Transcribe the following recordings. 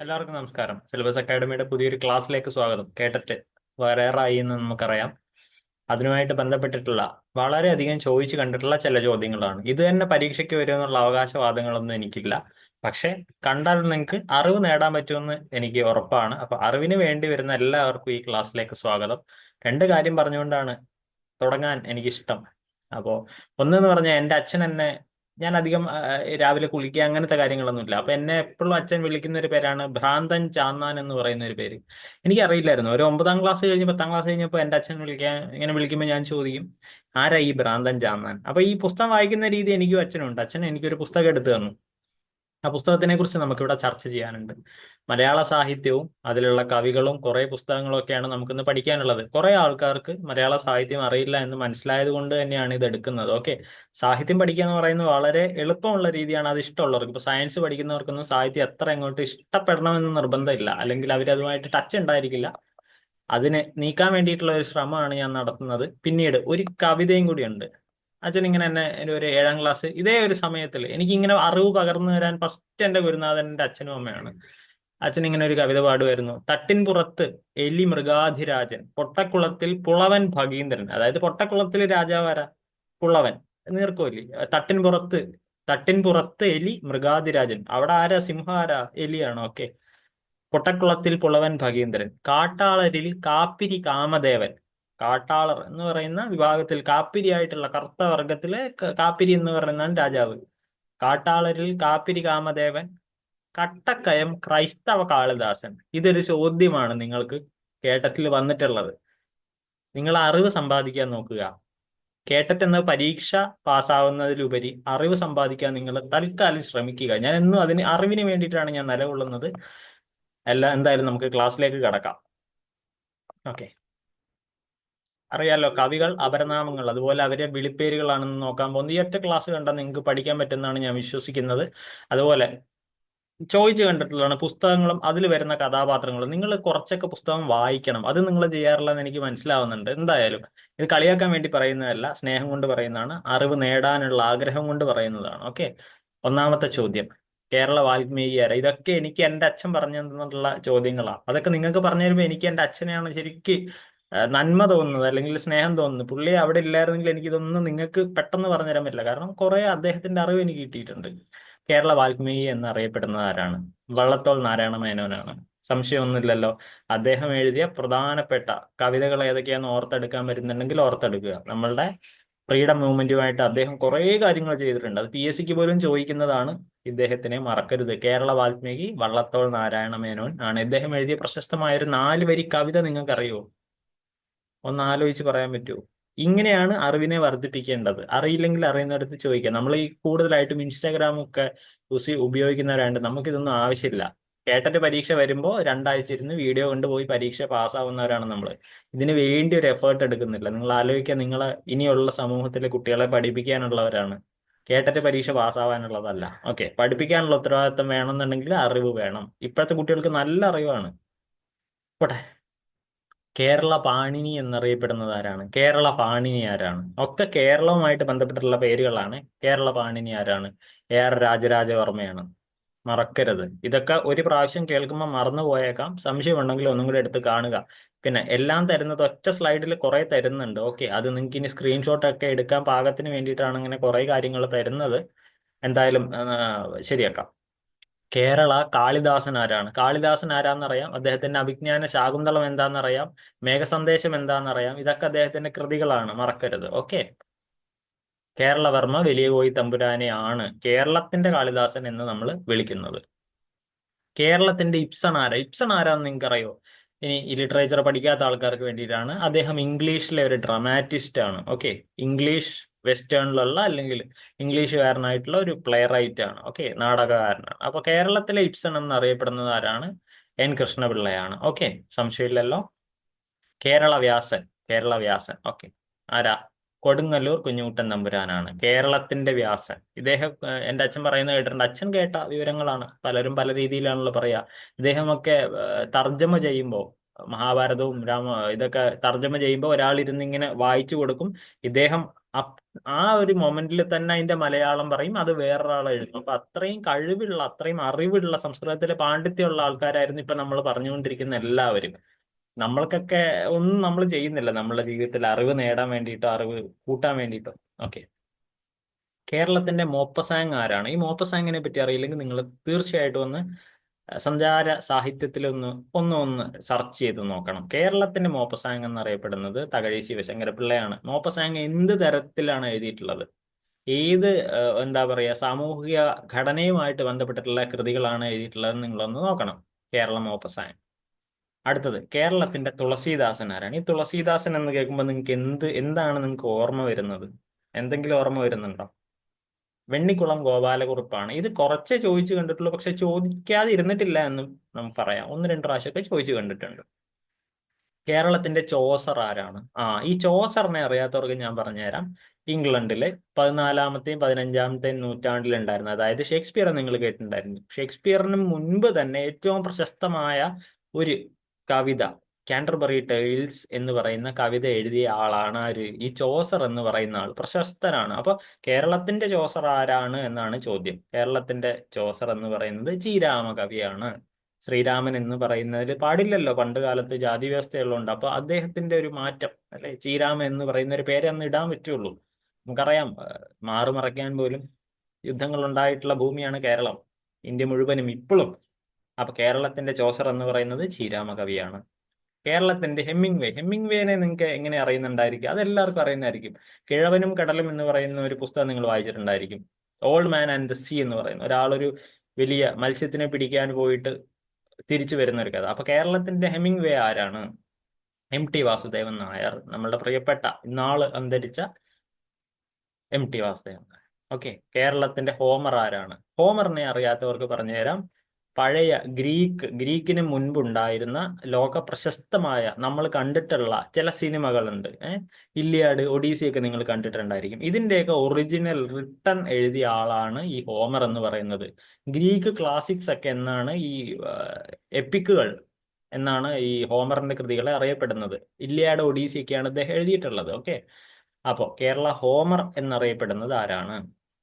എല്ലാവർക്കും നമസ്കാരം. സിലബസ് അക്കാഡമിയുടെ പുതിയൊരു ക്ലാസ്സിലേക്ക് സ്വാഗതം. കേട്ടിട്ട് വരാറായി എന്ന് നമുക്കറിയാം. അതിനുമായിട്ട് ബന്ധപ്പെട്ടിട്ടുള്ള വളരെയധികം ചോദിച്ചു കണ്ടിട്ടുള്ള ചില ചോദ്യങ്ങളാണ്. ഇത് തന്നെ പരീക്ഷയ്ക്ക് വരുമെന്നുള്ള അവകാശവാദങ്ങളൊന്നും എനിക്കില്ല. പക്ഷെ കണ്ടാൽ നിങ്ങൾക്ക് അറിവ് നേടാൻ പറ്റുമെന്ന് എനിക്ക് ഉറപ്പാണ്. അപ്പൊ അറിവിന് വേണ്ടി വരുന്ന എല്ലാവർക്കും ഈ ക്ലാസ്സിലേക്ക് സ്വാഗതം. രണ്ട് കാര്യം പറഞ്ഞുകൊണ്ടാണ് തുടങ്ങാൻ എനിക്കിഷ്ടം. അപ്പോ ഒന്നെന്ന് പറഞ്ഞാൽ എന്റെ അച്ഛൻ എന്നെ ഞാൻ അധികം രാവിലെ കുളിക്കുക അങ്ങനത്തെ കാര്യങ്ങളൊന്നുമില്ല. അപ്പൊ എന്നെ എപ്പോഴും അച്ഛൻ വിളിക്കുന്ന ഒരു പേരാണ് ഭ്രാന്തൻ ചാന്നാൻ എന്ന് പറയുന്ന ഒരു പേര്. എനിക്കറിയില്ലായിരുന്നു. ഒരു ഒമ്പതാം ക്ലാസ് കഴിഞ്ഞ് പത്താം ക്ലാസ് കഴിഞ്ഞപ്പോൾ എന്റെ അച്ഛൻ വിളിക്കാൻ ഇങ്ങനെ വിളിക്കുമ്പോൾ ഞാൻ ചോദിക്കും ആരാ ഈ ഭ്രാന്തൻ ചാന്നാൻ? അപ്പൊ ഈ പുസ്തകം വായിക്കുന്ന രീതി എനിക്കും അച്ഛനുണ്ട് അച്ഛൻ എനിക്കൊരു പുസ്തകം എടുത്തു തന്നു. ആ പുസ്തകത്തിനെ കുറിച്ച് നമുക്കിവിടെ ചർച്ച ചെയ്യാനുണ്ട്. മലയാള സാഹിത്യവും അതിലുള്ള കവികളും കുറെ പുസ്തകങ്ങളും ഒക്കെയാണ് നമുക്കിന്ന് പഠിക്കാനുള്ളത്. കുറെ ആൾക്കാർക്ക് മലയാള സാഹിത്യം അറിയില്ല എന്ന് മനസ്സിലായത് കൊണ്ട് തന്നെയാണ് ഇത് എടുക്കുന്നത്. ഓക്കെ. സാഹിത്യം പഠിക്കുക എന്ന് പറയുന്നത് വളരെ എളുപ്പമുള്ള രീതിയാണ് അത് ഇഷ്ടമുള്ളവർക്ക്. ഇപ്പൊ സയൻസ് പഠിക്കുന്നവർക്കൊന്നും സാഹിത്യം എത്ര എങ്ങോട്ട് ഇഷ്ടപ്പെടണമെന്ന് നിർബന്ധമില്ല. അല്ലെങ്കിൽ അവരതുമായിട്ട് ടച്ച് ഉണ്ടായിരിക്കില്ല. അതിനെ നീക്കാൻ വേണ്ടിയിട്ടുള്ള ഒരു ശ്രമമാണ് ഞാൻ നടത്തുന്നത്. പിന്നീട് ഒരു കവിതയും കൂടിയുണ്ട് അച്ഛൻ ഇങ്ങനെ എന്നെ ഒരു ഏഴാം ക്ലാസ് ഇതേ ഒരു സമയത്തിൽ എനിക്ക് ഇങ്ങനെ അറിവ് പകർന്നു തരാൻ ഫസ്റ്റ് എന്റെ ഗുരുനാഥൻ എന്റെ അച്ഛനും അമ്മയാണ്. അച്ഛൻ ഇങ്ങനെ ഒരു കവിത പാടുമായിരുന്നു. തട്ടിൻ പുറത്ത് എലി മൃഗാധിരാജൻ പൊട്ടക്കുളത്തിൽ പുളവൻ ഭഗീന്ദ്രൻ. അതായത് പൊട്ടക്കുളത്തിൽ രാജാവര പുളവൻ. നീർക്കോലി. തട്ടിൻ പുറത്ത് തട്ടിൻ പുറത്ത് എലി മൃഗാധിരാജൻ. അവിടെ ആരാ? സിംഹ ആരാ? എലിയാണോ? ഓക്കെ പൊട്ടക്കുളത്തിൽ പുളവൻ ഭഗീന്ദ്രൻ. കാട്ടാളരിൽ കാപ്പിരി കാമദേവൻ. കാട്ടാളർ എന്ന് പറയുന്ന വിഭാഗത്തിൽ കാപ്പിരി ആയിട്ടുള്ള കറുത്ത വർഗത്തിലെ കാപ്പിരി എന്ന് പറയുന്നതാണ് രാജാവ്. കാട്ടാളരിൽ കാപ്പിരി കാമദേവൻ കട്ടക്കയം ക്രൈസ്തവ കാളിദാസൻ. ഇതൊരു ചോദ്യമാണ് നിങ്ങൾക്ക് കേട്ടത്തിൽ വന്നിട്ടുള്ളത്. നിങ്ങൾ അറിവ് സമ്പാദിക്കാൻ നോക്കുക. കേട്ടറ്റ് എന്ന പരീക്ഷ പാസ്സാവുന്നതിലുപരി അറിവ് സമ്പാദിക്കാൻ നിങ്ങൾ തൽക്കാലം ശ്രമിക്കുക. ഞാൻ എന്നും അതിന് അറിവിന് വേണ്ടിയിട്ടാണ് ഞാൻ നിലകൊള്ളുന്നത്. എല്ലാം എന്തായാലും നമുക്ക് ക്ലാസ്സിലേക്ക് കടക്കാം. ഓക്കെ. അറിയാലോ കവികൾ അപരനാമങ്ങൾ അതുപോലെ അവരെ വിളിപ്പേരുകളാണെന്ന് നോക്കാൻ പോകുന്നത് ഈ ഒറ്റ ക്ലാസ് കണ്ടാൽ നിങ്ങൾക്ക് പഠിക്കാൻ പറ്റുന്നതാണ് ഞാൻ വിശ്വസിക്കുന്നത്. അതുപോലെ ചോദിച്ചു കണ്ടിട്ടുള്ളതാണ് പുസ്തകങ്ങളും അതിൽ വരുന്ന കഥാപാത്രങ്ങളും. നിങ്ങൾ കുറച്ചൊക്കെ പുസ്തകം വായിക്കണം. അത് നിങ്ങൾ ചെയ്യാറില്ലെന്ന് എനിക്ക് മനസ്സിലാവുന്നുണ്ട്. എന്തായാലും ഇത് കളിയാക്കാൻ വേണ്ടി പറയുന്നതല്ല സ്നേഹം കൊണ്ട് പറയുന്നതാണ് അറിവ് നേടാനുള്ള ആഗ്രഹം കൊണ്ട് പറയുന്നതാണ്. ഓക്കെ? ഒന്നാമത്തെ ചോദ്യം. കേരള വാൽമീകി ആര? ഇതൊക്കെ എനിക്ക് എന്റെ അച്ഛൻ പറഞ്ഞു തന്നിട്ടുള്ള ചോദ്യങ്ങളാണ് അതൊക്കെ നിങ്ങൾക്ക് പറഞ്ഞു തരുമ്പോൾ എനിക്ക് എന്റെ അച്ഛനെയാണ് ശരിക്ക് നന്മ തോന്നുന്നത് അല്ലെങ്കിൽ സ്നേഹം തോന്നുന്നത്. പുള്ളി അവിടെ ഇല്ലായിരുന്നെങ്കിൽ എനിക്ക് ഇതൊന്നും നിങ്ങൾക്ക് പെട്ടെന്ന് പറഞ്ഞു തരാൻ പറ്റില്ല. കാരണം കുറെ അദ്ദേഹത്തിന്റെ അറിവ് എനിക്ക് കിട്ടിയിട്ടുണ്ട്. കേരള വാൽമീകി എന്നറിയപ്പെടുന്നത് ആരാണ്? വള്ളത്തോൾ നാരായണ മേനോനാണ്. സംശയമൊന്നുമില്ലല്ലോ. അദ്ദേഹം എഴുതിയ പ്രധാനപ്പെട്ട കവിതകൾ ഏതൊക്കെയാണെന്ന് ഓർത്തെടുക്കാൻ വരുന്നുണ്ടെങ്കിൽ ഓർത്തെടുക്കുക. നമ്മളുടെ ഫ്രീഡം മൂവ്മെന്റുമായിട്ട് അദ്ദേഹം കുറേ കാര്യങ്ങൾ ചെയ്തിട്ടുണ്ട്. അത് പി എസ് സിക്ക് പോലും ചോദിക്കുന്നതാണ് ഇദ്ദേഹത്തിനെ മറക്കരുത്. കേരള വാൽമീകി വള്ളത്തോൾ നാരായണ മേനോൻ ആണ്. ഇദ്ദേഹം എഴുതിയ പ്രശസ്തമായ ഒരു നാല് വരി കവിത നിങ്ങൾക്കറിയോ ഒന്ന് ആലോചിച്ച് പറയാൻ പറ്റുമോ ഇങ്ങനെയാണ് അറിവിനെ വർദ്ധിപ്പിക്കേണ്ടത്. അറിയില്ലെങ്കിൽ അറിയുന്നിടത്ത് ചോദിക്കാം. നമ്മൾ ഈ കൂടുതലായിട്ടും ഇൻസ്റ്റാഗ്രാം ഒക്കെ യൂസ് ഉപയോഗിക്കുന്നവരാണ്ട് നമുക്കിതൊന്നും ആവശ്യമില്ല. കേട്ടിട്ട് പരീക്ഷ വരുമ്പോൾ രണ്ടാഴ്ച ഇരുന്ന് വീഡിയോ കൊണ്ടുപോയി പരീക്ഷ പാസ്സാവുന്നവരാണ് നമ്മൾ ഇതിന് വേണ്ടി ഒരു എഫേർട്ട് എടുക്കുന്നില്ല. നിങ്ങൾ ആലോചിക്കുക നിങ്ങൾ ഇനിയുള്ള സമൂഹത്തിലെ കുട്ടികളെ പഠിപ്പിക്കാനുള്ളവരാണ്. കേട്ടിട്ട് പരീക്ഷ പാസ്സാവാനുള്ളതല്ല. ഓക്കെ പഠിപ്പിക്കാനുള്ള ഉത്തരവാദിത്തം വേണമെന്നുണ്ടെങ്കിൽ അറിവ് വേണം. ഇപ്പോഴത്തെ കുട്ടികൾക്ക് നല്ല അറിവാണ്. പോട്ടെ. കേരള പാണിനി എന്നറിയപ്പെടുന്നത് ആരാണ്? കേരള പാണിനി ആരാണ്? ഒക്കെ കേരളവുമായിട്ട് ബന്ധപ്പെട്ടിട്ടുള്ള പേരുകളാണ്. കേരള പാണിനി ആരാണ്? എ ആർ രാജരാജവർമ്മയാണ്. മറക്കരുത്. ഇതൊക്കെ ഒരു പ്രാവശ്യം കേൾക്കുമ്പോൾ മറന്നു പോയേക്കാം. സംശയമുണ്ടെങ്കിൽ ഒന്നും കൂടി എടുത്ത് കാണുക. പിന്നെ എല്ലാം തരുന്നത് ഒറ്റ സ്ലൈഡിൽ കുറെ തരുന്നുണ്ട്. ഓക്കെ അത് നിങ്ങൾക്ക് ഇനി സ്ക്രീൻഷോട്ട് ഒക്കെ എടുക്കാൻ പാകത്തിന് വേണ്ടിയിട്ടാണ് ഇങ്ങനെ കുറെ കാര്യങ്ങൾ തരുന്നത്. എന്തായാലും ശരിയാക്കാം. കേരള കാളിദാസൻ ആരാണ്? കാളിദാസൻ ആരാന്ന് അറിയാം അദ്ദേഹത്തിന്റെ അഭിജ്ഞാന ശാകുന്തളം എന്താണെന്നറിയാം മേഘസന്ദേശം എന്താണെന്നറിയാം ഇതൊക്കെ അദ്ദേഹത്തിന്റെ കൃതികളാണ്. മറക്കരുത്. ഓക്കെ. കേരളവർമ്മ വലിയ കോയി തമ്പുരാനെ ആണ് കേരളത്തിന്റെ കാളിദാസൻ എന്ന് നമ്മൾ വിളിക്കുന്നത്. കേരളത്തിന്റെ ഇപ്സൺ ആരാ? ഇപ്സൺ ആരാന്ന് നിങ്ങൾക്ക് അറിയോ ഇനി ലിറ്ററേച്ചർ പഠിക്കാത്ത ആൾക്കാർക്ക് വേണ്ടിയിട്ടാണ്. അദ്ദേഹം ഇംഗ്ലീഷിലെ ഒരു ഡ്രമാറ്റിസ്റ്റ് ആണ്. ഓക്കെ. ഇംഗ്ലീഷ് വെസ്റ്റേണിലുള്ള അല്ലെങ്കിൽ ഇംഗ്ലീഷുകാരനായിട്ടുള്ള ഒരു പ്ലേ റൈറ്റ് ആണ്. ഓക്കെ നാടകകാരനാണ്. അപ്പൊ കേരളത്തിലെ ഇപ്സൺ എന്നറിയപ്പെടുന്നത് ആരാണ്? എൻ കൃഷ്ണപിള്ളയാണ്. ഓക്കെ സംശയമില്ലല്ലോ? കേരള വ്യാസൻ കേരള വ്യാസൻ ഓക്കെ ആരാ? കൊടുങ്ങല്ലൂർ കുഞ്ഞുകുട്ടൻ തമ്പുരാനാണ്. കേരളത്തിന്റെ വ്യാസൻ. ഇദ്ദേഹം എന്റെ അച്ഛൻ പറയുന്നത് കേട്ടിട്ടുണ്ട്. അച്ഛൻ കേട്ട വിവരങ്ങളാണ് പലരും പല രീതിയിലാണല്ലോ പറയാ ഇദ്ദേഹമൊക്കെ തർജമ ചെയ്യുമ്പോൾ മഹാഭാരതവും രാമ ഇതൊക്കെ തർജമ ചെയ്യുമ്പോൾ ഒരാൾ ഇരുന്ന് ഇങ്ങനെ വായിച്ചു കൊടുക്കും. ഇദ്ദേഹം ആ ഒരു മൊമെന്റിൽ തന്നെ അതിന്റെ മലയാളം പറയും അത് വേറൊരാൾ എഴുതും. അപ്പൊ അത്രയും കഴിവുള്ള അത്രയും അറിവുള്ള സംസ്കൃതത്തിലെ പാണ്ഡിത്യമുള്ള ആൾക്കാരായിരുന്നു ഇപ്പൊ നമ്മൾ പറഞ്ഞുകൊണ്ടിരിക്കുന്ന എല്ലാവരും. നമ്മൾക്കൊക്കെ ഒന്നും നമ്മൾ ചെയ്യുന്നില്ല. നമ്മളുടെ ജീവിതത്തിൽ അറിവ് നേടാൻ വേണ്ടിയിട്ടോ അറിവ് കൂട്ടാൻ വേണ്ടിയിട്ടോ. ഓക്കെ. കേരളത്തിന്റെ മോപ്പസാങ് ആരാണ്? ഈ മോപ്പസാങ്ങിനെ പറ്റി അറിയില്ലെങ്കിൽ നിങ്ങൾ തീർച്ചയായിട്ടും ഒന്ന് സഞ്ചാര സാഹിത്യത്തിലൊന്ന് ഒന്ന് ഒന്ന് സെർച്ച് ചെയ്ത് നോക്കണം. കേരളത്തിന്റെ മോപ്പസാങ് എന്നറിയപ്പെടുന്നത് തകഴി ശിവശങ്കര പിള്ളയാണ് മോപ്പസാങ് എന്ത് തരത്തിലാണ് എഴുതിയിട്ടുള്ളത്? ഏത് എന്താ പറയുക സാമൂഹിക ഘടനയുമായിട്ട് ബന്ധപ്പെട്ടിട്ടുള്ള കൃതികളാണ് എഴുതിയിട്ടുള്ളത് നിങ്ങളൊന്ന് നോക്കണം. കേരള മോപ്പസാങ് അടുത്തത് കേരളത്തിന്റെ തുളസീദാസൻ ആരാണ്? ഈ തുളസീദാസൻ എന്ന് കേൾക്കുമ്പോൾ നിങ്ങൾക്ക് എന്ത് എന്താണ് നിങ്ങൾക്ക് ഓർമ്മ വരുന്നത്? എന്തെങ്കിലും ഓർമ്മ വരുന്നുണ്ടോ? വെണ്ണിക്കുളം ഗോപാലകുറുപ്പാണ്. ഇത് കുറച്ചേ ചോദിച്ചു കണ്ടിട്ടുള്ളൂ. പക്ഷെ ചോദിക്കാതെ ഇരുന്നിട്ടില്ല എന്ന് നമുക്ക് പറയാം. ഒന്ന് രണ്ട് പ്രാവശ്യമൊക്കെ ചോദിച്ചു കണ്ടിട്ടുണ്ട്. കേരളത്തിന്റെ ചോസർ ആരാണ്? ആ ഈ ചോസറിനെ അറിയാത്തവർക്ക് ഞാൻ പറഞ്ഞുതരാം. ഇംഗ്ലണ്ടിലെ പതിനാലാമത്തെയും പതിനഞ്ചാമത്തെയും നൂറ്റാണ്ടിലുണ്ടായിരുന്നു അതായത് ഷേക്സ്പിയറെ നിങ്ങൾ കേട്ടിട്ടുണ്ടായിരുന്നു. ഷേക്സ്പിയറിന് മുൻപ് തന്നെ ഏറ്റവും പ്രശസ്തമായ ഒരു കവിത കാന്റർബറി ടൈൽസ് എന്ന് പറയുന്ന കവിത എഴുതിയ ആളാണ് ആര്? ഈ ചോസർ എന്ന് പറയുന്ന ആൾ പ്രശസ്തനാണ്. അപ്പൊ കേരളത്തിന്റെ ചോസർ ആരാണ് എന്നാണ് ചോദ്യം. കേരളത്തിന്റെ ചോസർ എന്ന് പറയുന്നത് ജീരാമ കവിയാണ് ശ്രീരാമൻ എന്ന് പറയുന്നതിൽ പാടില്ലല്ലോ പണ്ട് കാലത്ത് ജാതി വ്യവസ്ഥയുള്ളതുകൊണ്ട്. അപ്പൊ അദ്ദേഹത്തിന്റെ ഒരു മാറ്റം അല്ലെ? ചീരാമൻ എന്ന് പറയുന്ന ഒരു പേര് അന്ന് ഇടാൻ പറ്റുള്ളൂ. നമുക്കറിയാം മാറുമറയ്ക്കാൻ പോലും യുദ്ധങ്ങൾ ഉണ്ടായിട്ടുള്ള ഭൂമിയാണ് കേരളം. ഇന്ത്യ മുഴുവനും ഇപ്പോഴും. അപ്പൊ കേരളത്തിന്റെ ചോസർ എന്ന് പറയുന്നത് ചീരാമ കവിയാണ് കേരളത്തിന്റെ ഹെമ്മിങ് വേ ഹെമ്മിങ് വേനെ നിങ്ങൾക്ക് എങ്ങനെ അറിയുന്നുണ്ടായിരിക്കും? അതെല്ലാവർക്കും അറിയുന്നതായിരിക്കും. കിഴവനും കടലും എന്ന് പറയുന്ന ഒരു പുസ്തകം നിങ്ങൾ വായിച്ചിട്ടുണ്ടായിരിക്കും. Old man and the sea എന്ന് പറയുന്ന ഒരാളൊരു വലിയ മത്സ്യത്തിനെ പിടിക്കാൻ പോയിട്ട് തിരിച്ചു വരുന്ന ഒരു കഥ. അപ്പൊ കേരളത്തിന്റെ ഹെമ്മിങ് വേ ആരാണ്? എം ടി വാസുദേവൻ നായർ നമ്മളുടെ പ്രിയപ്പെട്ട ഇന്നാൾ അന്തരിച്ച M T Vasudevan Nair. Okay കേരളത്തിന്റെ ഹോമർ ആരാണ്? ഹോമറിനെ അറിയാത്തവർക്ക് പറഞ്ഞുതരാം. പഴയ ഗ്രീക്ക് ഗ്രീക്കിന് മുൻപുണ്ടായിരുന്ന ലോക പ്രശസ്തമായ നമ്മൾ കണ്ടിട്ടുള്ള ചില സിനിമകളുണ്ട്. ഏഹ് ഒഡീസി ഒക്കെ നിങ്ങൾ കണ്ടിട്ടുണ്ടായിരിക്കും. ഇതിന്റെയൊക്കെ ഒറിജിനൽ റിട്ടൺ എഴുതിയ ആളാണ് ഈ ഹോമർ എന്ന് പറയുന്നത്. ഗ്രീക്ക് ക്ലാസിക്സ് ഒക്കെ എന്നാണ് ഈ എപ്പിക്കുകൾ എന്നാണ് ഈ ഹോമറിന്റെ കൃതികളെ അറിയപ്പെടുന്നത്. ഇല്ലിയാട് ഒഡീസി ഒക്കെയാണ് ഇദ്ദേഹം എഴുതിയിട്ടുള്ളത്. ഓക്കെ? അപ്പോൾ കേരള ഹോമർ എന്നറിയപ്പെടുന്നത് ആരാണ്?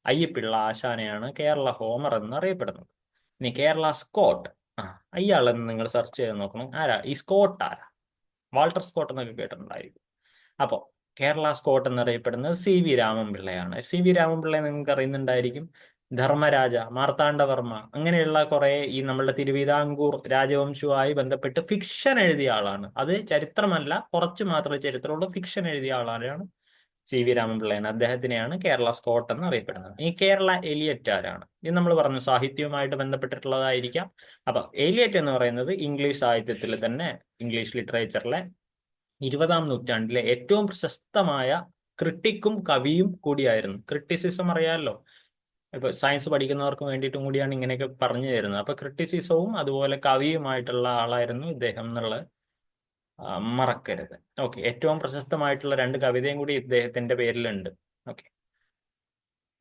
അയ്യപ്പിള്ള ആശാനയാണ് കേരള ഹോമർ എന്നറിയപ്പെടുന്നത്. ഇനി കേരള സ്കോട്ട്. ആ അയാളെന്ന് നിങ്ങൾ സെർച്ച് ചെയ്ത് നോക്കണം. ആരാ? ഈ സ്കോട്ട് ആരാ? വാൾട്ടർ സ്കോട്ട് എന്നൊക്കെ കേട്ടിട്ടുണ്ടായിരിക്കും. അപ്പോൾ കേരള സ്കോട്ട് എന്നറിയപ്പെടുന്നത് സി വി രാമൻപിള്ളയാണ്. സി വി രാമൻപിള്ളയെ നിങ്ങൾക്ക് അറിയുന്നുണ്ടായിരിക്കും. ധർമ്മരാജ മാർത്താണ്ഡവർമ്മ അങ്ങനെയുള്ള കുറെ ഈ നമ്മളുടെ തിരുവിതാംകൂർ രാജവംശവുമായി ബന്ധപ്പെട്ട് ഫിക്ഷൻ എഴുതിയ ആളാണ്. അത് ചരിത്രമല്ല കുറച്ച് മാത്രമേ ചരിത്രമുള്ളൂ. ഫിക്ഷൻ എഴുതിയ ആളാണ്. സി വി രാമൻപിള്ളയാണ്. അദ്ദേഹത്തിനെയാണ് കേരള സ്കോട്ട് എന്ന് അറിയപ്പെടുന്നത് ഈ കേരള എലിയറ്റ് ആരാണ്? ഇത് നമ്മൾ പറഞ്ഞു സാഹിത്യവുമായിട്ട് ബന്ധപ്പെട്ടിട്ടുള്ളതായിരിക്കാം. അപ്പൊ എലിയറ്റ് എന്ന് പറയുന്നത് ഇംഗ്ലീഷ് സാഹിത്യത്തിൽ തന്നെ ഇംഗ്ലീഷ് ലിറ്ററേച്ചറിലെ ഇരുപതാം നൂറ്റാണ്ടിലെ ഏറ്റവും പ്രശസ്തമായ ക്രിട്ടിക്കും കവിയും കൂടിയായിരുന്നു. ക്രിട്ടിസിസം അറിയാമല്ലോ ഇപ്പൊ സയൻസ് പഠിക്കുന്നവർക്ക് വേണ്ടിയിട്ടും കൂടിയാണ് ഇങ്ങനെയൊക്കെ പറഞ്ഞു തരുന്നത്. അപ്പൊ ക്രിട്ടിസിസവും അതുപോലെ കവിയുമായിട്ടുള്ള ആളായിരുന്നു ഇദ്ദേഹം എന്നുള്ള ആ, മറക്കരുത്. ഓക്കെ ഏറ്റവും പ്രശസ്തമായിട്ടുള്ള രണ്ട് കവിതയും കൂടി ഇദ്ദേഹത്തിന്റെ പേരിലുണ്ട്. ഓക്കെ.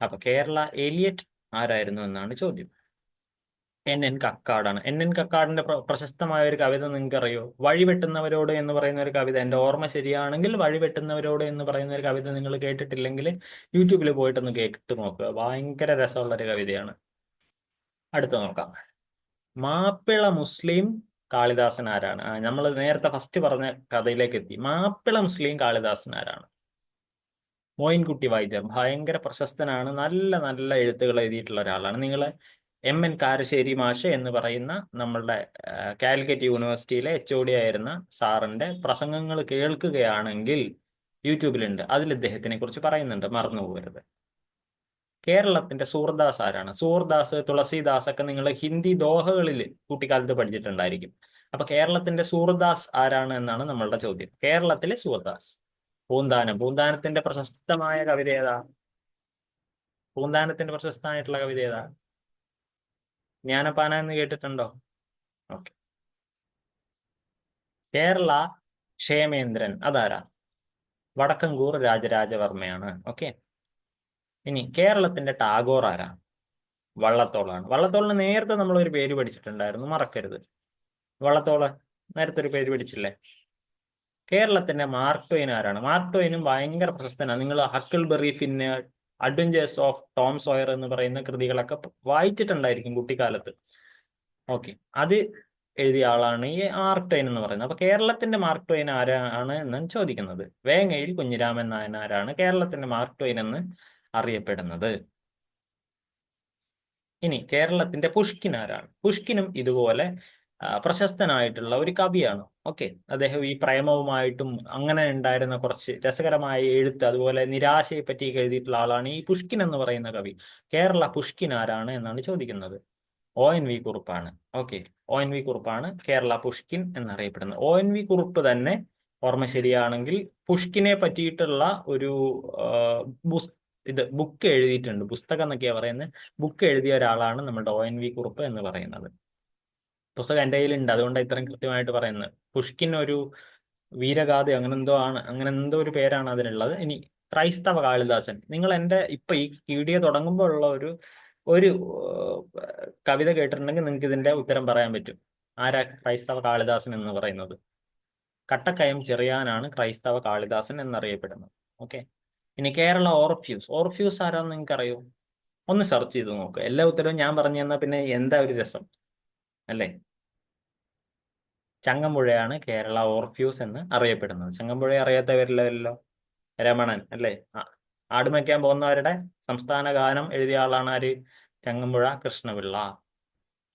അപ്പൊ കേരള ഏലിയറ്റ് ആരായിരുന്നു എന്നാണ് ചോദ്യം. എൻ എൻ കക്കാടാണ്. എൻ എൻ കക്കാടിന്റെ പ്രശസ്തമായ ഒരു കവിത നിങ്ങൾക്ക് അറിയോ വഴി വെട്ടുന്നവരോട് എന്ന് പറയുന്ന ഒരു കവിത. എന്റെ ഓർമ്മ ശരിയാണെങ്കിൽ വഴി വെട്ടുന്നവരോട് എന്ന് പറയുന്ന ഒരു കവിത നിങ്ങൾ കേട്ടിട്ടില്ലെങ്കിൽ യൂട്യൂബിൽ പോയിട്ടൊന്ന് കേട്ട് നോക്കുക. ഭയങ്കര രസമുള്ള ഒരു കവിതയാണ്. അടുത്ത നോക്കാം. മാപ്പിള മുസ്ലിം കാളിദാസൻ ആരാണ്? നമ്മൾ നേരത്തെ ഫസ്റ്റ് പറഞ്ഞ കഥയിലേക്ക് എത്തി. മാപ്പിള മുസ്ലിം കാളിദാസൻ ആരാണ്? മോയിൻകുട്ടി വൈദ്യർ ഭയങ്കര പ്രശസ്തനാണ് നല്ല നല്ല എഴുത്തുകൾ എഴുതിയിട്ടുള്ള ഒരാളാണ്. നിങ്ങൾ എം എൻ കാരശ്ശേരി മാഷ് എന്ന് പറയുന്ന നമ്മളുടെ കാലിക്കറ്റ് യൂണിവേഴ്സിറ്റിയിലെ എച്ച് ഒ ഡി ആയിരുന്ന സാറിന്റെ പ്രസംഗങ്ങൾ കേൾക്കുകയാണെങ്കിൽ യൂട്യൂബിലുണ്ട്. അതിൽ ഇദ്ദേഹത്തിനെ കുറിച്ച് പറയുന്നുണ്ട്. മറന്നു പോകരുത് കേരളത്തിന്റെ സൂർദാസ് ആരാണ്? സൂർദാസ് തുളസിദാസ് ഒക്കെ നിങ്ങൾ ഹിന്ദി ദോഹകളിൽ കുട്ടിക്കാലത്ത് പഠിച്ചിട്ടുണ്ടായിരിക്കും. അപ്പൊ കേരളത്തിന്റെ സൂർദാസ് ആരാണ് എന്നാണ് നമ്മളുടെ ചോദ്യം. കേരളത്തിലെ സൂർദാസ് പൂന്താനം. പൂന്താനത്തിന്റെ പ്രശസ്തമായ കവിത ഏതാ? പൂന്താനത്തിന്റെ പ്രശസ്തമായിട്ടുള്ള കവിത ഏതാ? ജ്ഞാനപാന എന്ന് കേട്ടിട്ടുണ്ടോ? ഓക്കെ. കേരള ക്ഷേമേന്ദ്രൻ അതാരാ? വടക്കങ്കൂർ രാജരാജവർമ്മയാണ്. ഓക്കെ. ഇനി കേരളത്തിന്റെ ടാഗോർ ആരാണ് വള്ളത്തോളാണ്. വള്ളത്തോളിന് നേരത്തെ നമ്മൾ ഒരു പേര് പഠിച്ചിട്ടുണ്ടായിരുന്നു. മറക്കരുത്. വള്ളത്തോൾ നേരത്തെ ഒരു പേര് പഠിച്ചില്ലേ? കേരളത്തിന്റെ മാർക്ക് ട്വൈൻ ആരാണ്? മാർക്ക് ട്വൈനും ഭയങ്കര പ്രശസ്തനാണ് നിങ്ങൾ Huckleberry Finn adventures of Tom Sawyer എന്ന് പറയുന്ന കൃതികളൊക്കെ വായിച്ചിട്ടുണ്ടായിരിക്കും കുട്ടിക്കാലത്ത്. ഓക്കെ. അത് എഴുതിയ ആളാണ് ഈ മാർക്ക് ട്വൈൻ എന്ന് പറയുന്നത്. അപ്പൊ കേരളത്തിന്റെ മാർക്ക് ട്വൈൻ ആരാണ് എന്നാണ് ചോദിക്കുന്നത്. വേങ്ങയിൽ കുഞ്ഞിരാമൻ നായനാരാണ് കേരളത്തിന്റെ മാർക്ക് ട്വൈൻ എന്ന് അറിയപ്പെടുന്നത്. ഇനി കേരളത്തിന്റെ പുഷ്കിൻ ആരാണ്? പുഷ്കിനും ഇതുപോലെ പ്രശസ്തനായിട്ടുള്ള ഒരു കവിയാണ്. ഓക്കെ. അദ്ദേഹം ഈ പ്രേമവുമായിട്ടും അങ്ങനെ ഉണ്ടായിരുന്ന കുറച്ച് രസകരമായ എഴുത്ത് അതുപോലെ നിരാശയെ പറ്റി എഴുതിയിട്ടുള്ള ആളാണ് ഈ പുഷ്കിൻ എന്ന് പറയുന്ന കവി. കേരള പുഷ്കിൻ ആരാണ് എന്നാണ് ചോദിക്കുന്നത്. ഒ എൻ വി കുറുപ്പാണ്. ഓക്കെ. ഒ എൻ വി കുറുപ്പാണ് കേരള പുഷ്കിൻ എന്നറിയപ്പെടുന്നത്. ഒ എൻ വി കുറുപ്പ് തന്നെ ഓർമ്മ ശരിയാണെങ്കിൽ പുഷ്കിനെ പറ്റിയിട്ടുള്ള ഒരു ഇത് ബുക്ക് എഴുതിയിട്ടുണ്ട്. പുസ്തകം എന്നൊക്കെയാ പറയുന്നത്. ബുക്ക് എഴുതിയ ഒരാളാണ് നമ്മുടെ ഒ എൻ വി കുറുപ്പ് എന്ന് പറയുന്നത്. പുസ്തകം എന്റെ കയ്യിലുണ്ട്. അതുകൊണ്ടാണ് ഇത്രയും കൃത്യമായിട്ട് പറയുന്നത്. പുഷ്കിൻ ഒരു വീരഗാഥ അങ്ങനെ എന്തോ ആണ് അങ്ങനെ എന്തോ ഒരു പേരാണ് അതിനുള്ളത്. ഇനി ക്രൈസ്തവ കാളിദാസൻ. നിങ്ങൾ എന്റെ ഇപ്പൊ ഈ വീഡിയോ തുടങ്ങുമ്പോൾ ഉള്ള ഒരു ഒരു കവിത കേട്ടിട്ടുണ്ടെങ്കിൽ നിങ്ങൾക്ക് ഇതിന്റെ ഉത്തരം പറയാൻ പറ്റും. ആരാ ക്രൈസ്തവ കാളിദാസൻ എന്ന് പറയുന്നത്? കട്ടക്കയം ചെറിയാനാണ് ക്രൈസ്തവ കാളിദാസൻ എന്നറിയപ്പെടുന്നത്. ഓക്കെ? ഇനി കേരള ഓർഫ്യൂസ്. ഓർഫ്യൂസ് ആരാന്ന് നിങ്ങൾക്ക് അറിയോ ഒന്ന് സെർച്ച് ചെയ്ത് നോക്കുക എല്ലാ ഉത്തരവും ഞാൻ പറഞ്ഞു തന്നാൽ പിന്നെ എന്താ ഒരു രസം? അല്ലേ? ചങ്ങമ്പുഴയാണ് കേരള ഓർഫ്യൂസ് എന്ന് അറിയപ്പെടുന്നത്. ചങ്ങമ്പുഴ അറിയാത്തവരില്ലല്ലോ? രമണൻ അല്ലേ? ആടുമയ്ക്കാൻ പോകുന്നവരുടെ സംസ്ഥാന ഗാനം എഴുതിയ ആളാണ് ആര്? ചങ്ങമ്പുഴ കൃഷ്ണപിള്ള.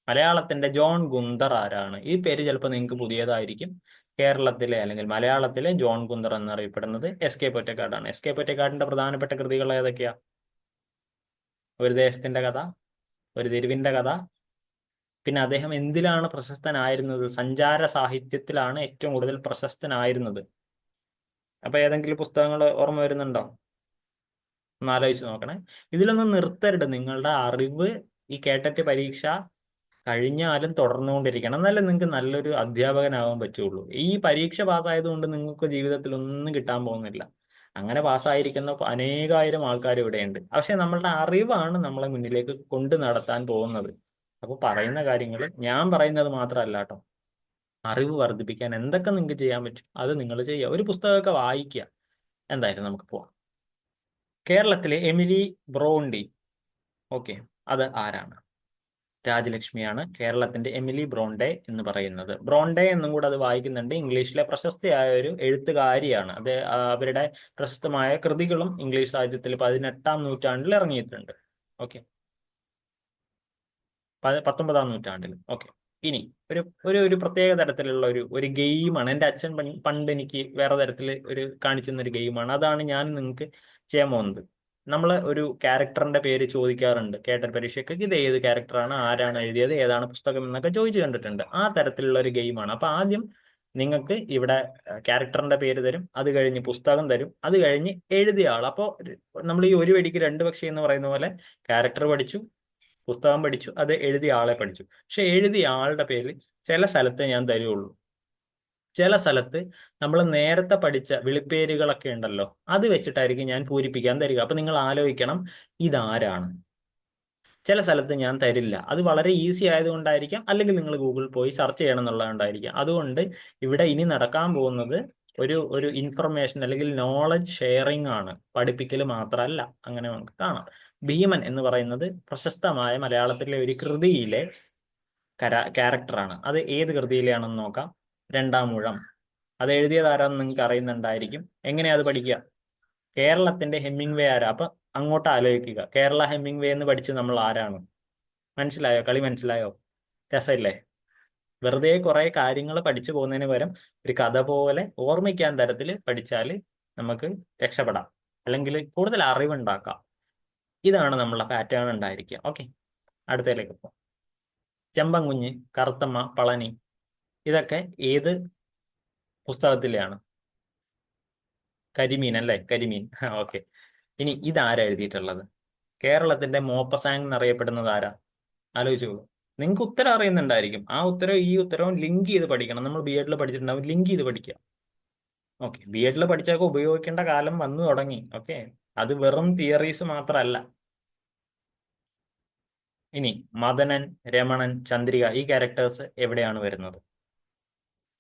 മലയാളത്തിന്റെ ജോൺ ഗുന്തർ ആരാണ്? ഈ പേര് ചിലപ്പോൾ നിങ്ങൾക്ക് പുതിയതായിരിക്കും. കേരളത്തിലെ അല്ലെങ്കിൽ മലയാളത്തിലെ ജോൺ കുന്തർ എന്നറിയപ്പെടുന്നത് എസ് കെ പൊറ്റക്കാടാണ് എസ് കെ പൊറ്റക്കാടിന്റെ പ്രധാനപ്പെട്ട കൃതികൾ ഏതൊക്കെയാ? ഒരു ദേശത്തിന്റെ കഥ ഒരു തെരുവിന്റെ കഥ പിന്നെ അദ്ദേഹം എന്തിലാണ് പ്രശസ്തനായിരുന്നത്? സഞ്ചാര സാഹിത്യത്തിലാണ് ഏറ്റവും കൂടുതൽ പ്രശസ്തനായിരുന്നത്. അപ്പൊ ഏതെങ്കിലും പുസ്തകങ്ങൾ ഓർമ്മ വരുന്നുണ്ടോ? ഒന്ന് ആലോചിച്ച് നോക്കണേ. ഇതിലൊന്നും നിർത്തരുത്. നിങ്ങളുടെ അറിവ് ഈ കേട്ടറ്റ് പരീക്ഷ കഴിഞ്ഞാലും തുടർന്നുകൊണ്ടിരിക്കണം. എന്നാലേ നിങ്ങൾക്ക് നല്ലൊരു അധ്യാപകനാവാൻ പറ്റുള്ളൂ. ഈ പരീക്ഷ പാസ്സായതുകൊണ്ട് നിങ്ങൾക്ക് ജീവിതത്തിൽ ഒന്നും കിട്ടാൻ പോകുന്നില്ല. അങ്ങനെ പാസ്സായിരിക്കുന്ന അനേകായിരം ആൾക്കാർ ഇവിടെയുണ്ട്. പക്ഷെ നമ്മളുടെ അറിവാണ് നമ്മളെ മുന്നിലേക്ക് കൊണ്ട് നടത്താൻ പോകുന്നത്. അപ്പോൾ പറയുന്ന കാര്യങ്ങൾ ഞാൻ പറയുന്നത് മാത്രമല്ല കേട്ടോ. അറിവ് വർദ്ധിപ്പിക്കാൻ എന്തൊക്കെ നിങ്ങൾക്ക് ചെയ്യാൻ പറ്റും? അത് നിങ്ങൾ ചെയ്യുക. ഒരു പുസ്തകമൊക്കെ വായിക്കുക. എന്തായാലും നമുക്ക് പോവാം. കേരളത്തിലെ എമിലി ബ്രോണ്ടി. ഓക്കെ. അത് ആരാണ്? രാജലക്ഷ്മിയാണ് കേരളത്തിന്റെ എമിലി ബ്രോണ്ടെ എന്ന് പറയുന്നത്. ബ്രോണ്ടെ എന്നും കൂടെ അത് വായിക്കുന്നുണ്ട്. ഇംഗ്ലീഷിലെ പ്രശസ്തയായ ഒരു എഴുത്തുകാരിയാണ്. അത് അവരുടെ പ്രശസ്തമായ കൃതികളും ഇംഗ്ലീഷ് സാഹിത്യത്തിൽ പതിനെട്ടാം നൂറ്റാണ്ടിൽ ഇറങ്ങിയിട്ടുണ്ട്. ഓക്കെ. പത്തൊമ്പതാം നൂറ്റാണ്ടിൽ. ഓക്കെ. ഇനി ഒരു ഒരു ഒരു പ്രത്യേക തരത്തിലുള്ള ഒരു ഒരു ഗെയിമാണ്. എന്റെ അച്ഛൻ പണ്ട് എനിക്ക് വേറെ തരത്തിൽ ഒരു കാണിച്ചു തന്ന ഒരു ഗെയിമാണ്. അതാണ് ഞാൻ നിങ്ങൾക്ക് ചെയ്യാൻ പോകുന്നത്. നമ്മൾ ഒരു ക്യാരക്ടറിന്റെ പേര് ചോദിക്കാറുണ്ട്. കേട്ടൻ പരീക്ഷയ്ക്ക് ഇത് ഏത് ക്യാരക്ടറാണ് ആരാണ് എഴുതിയത് ഏതാണ് പുസ്തകം എന്നൊക്കെ ചോദിച്ചു കണ്ടിട്ടുണ്ട്. ആ തരത്തിലുള്ള ഒരു ഗെയിമാണ് അപ്പൊ ആദ്യം നിങ്ങൾക്ക് ഇവിടെ ക്യാരക്ടറിന്റെ പേര് തരും അത് കഴിഞ്ഞ് പുസ്തകം തരും അത് കഴിഞ്ഞ് എഴുതിയ ആൾ അപ്പോൾ നമ്മൾ ഈ ഒരു വെടിക്ക് രണ്ട് പക്ഷി എന്ന് പറയുന്ന പോലെ ക്യാരക്ടർ പഠിച്ചു പുസ്തകം പഠിച്ചു അത് എഴുതിയ ആളെ പഠിച്ചു. പക്ഷെ എഴുതിയ ആളുടെ പേര് ചില സ്ഥലത്തെ ഞാൻ തരുള്ളൂ. ചില സ്ഥലത്ത് നമ്മൾ നേരത്തെ പഠിച്ച വിളിപ്പേരുകളൊക്കെ ഉണ്ടല്ലോ അത് വെച്ചിട്ടായിരിക്കും ഞാൻ പൂരിപ്പിക്കാൻ തരിക. അപ്പൊ നിങ്ങൾ ആലോചിക്കണം ഇതാരാണ്? ചില സ്ഥലത്ത് ഞാൻ തരില്ല. അത് വളരെ ഈസി ആയതുകൊണ്ടായിരിക്കാം അല്ലെങ്കിൽ നിങ്ങൾ ഗൂഗിൾ പോയി സെർച്ച് ചെയ്യണം എന്നുള്ളതുകൊണ്ടായിരിക്കാം. അതുകൊണ്ട് ഇവിടെ ഇനി നടക്കാൻ പോകുന്നത് ഒരു ഒരു ഇൻഫർമേഷൻ അല്ലെങ്കിൽ നോളജ് ഷെയറിംഗ് ആണ്. പഠിപ്പിക്കൽ മാത്രമല്ല അങ്ങനെ നമുക്ക് കാണാം. ഭീമൻ എന്ന് പറയുന്നത് പ്രശസ്തമായ മലയാളത്തിലെ ഒരു കൃതിയിലെ കരാ ക്യാരക്ടറാണ് അത് ഏത് കൃതിയിലെയാണെന്ന് നോക്കാം. രണ്ടാം ഊഴം. അത് എഴുതിയത് ആരാന്ന് നിങ്ങൾക്ക് അറിയുന്നുണ്ടായിരിക്കും. എങ്ങനെയാ അത് പഠിക്കുക? കേരളത്തിന്റെ ഹെമ്മിങ് വേ ആരാ? അപ്പൊ അങ്ങോട്ട് ആലോചിക്കുക. കേരള ഹെമ്മിങ് വേ എന്ന് പഠിച്ച് നമ്മൾ ആരാണ്? മനസ്സിലായോ? കളി മനസ്സിലായോ? രസമില്ലേ? വെറുതെ കുറെ കാര്യങ്ങൾ പഠിച്ചു പോകുന്നതിന് പകരം ഒരു കഥ പോലെ ഓർമ്മിക്കാൻ തരത്തിൽ പഠിച്ചാൽ നമുക്ക് രക്ഷപ്പെടാം. അല്ലെങ്കിൽ കൂടുതൽ അറിവുണ്ടാക്കാം. ഇതാണ് നമ്മളെ പാറ്റേൺ ഉണ്ടായിരിക്കുക. ഓക്കെ അടുത്തതിലേക്ക് പോകാം. ചെമ്പൻകുഞ്ഞ് കറുത്തമ്മ പളനി ഇതൊക്കെ ഏത് പുസ്തകത്തിലെയാണ്? കരിമീൻ അല്ലേ? കരിമീൻ. ഓക്കെ. ഇനി ഇതാരാ എഴുതിയിട്ടുള്ളത്? കേരളത്തിന്റെ മോപ്പസാങ് എന്നറിയപ്പെടുന്നത് ആരാ? ആലോചിച്ചോളൂ നിങ്ങൾക്ക് ഉത്തരം അറിയുന്നുണ്ടായിരിക്കും. ആ ഉത്തരവും ഈ ഉത്തരവും ലിങ്ക് ചെയ്ത് പഠിക്കണം. നമ്മൾ ബി എഡിൽ പഠിച്ചിട്ടുണ്ടാവും. ലിങ്ക് ചെയ്ത് പഠിക്കുക. ഓക്കെ. ബി എഡിൽ പഠിച്ചൊക്കെ ഉപയോഗിക്കേണ്ട കാലം വന്നു തുടങ്ങി. ഓക്കെ. അത് വെറും തിയറീസ് മാത്രമല്ല. ഇനി മദനൻ രമണൻ ചന്ദ്രിക ഈ ക്യാരക്ടേഴ്സ് എവിടെയാണ് വരുന്നത്?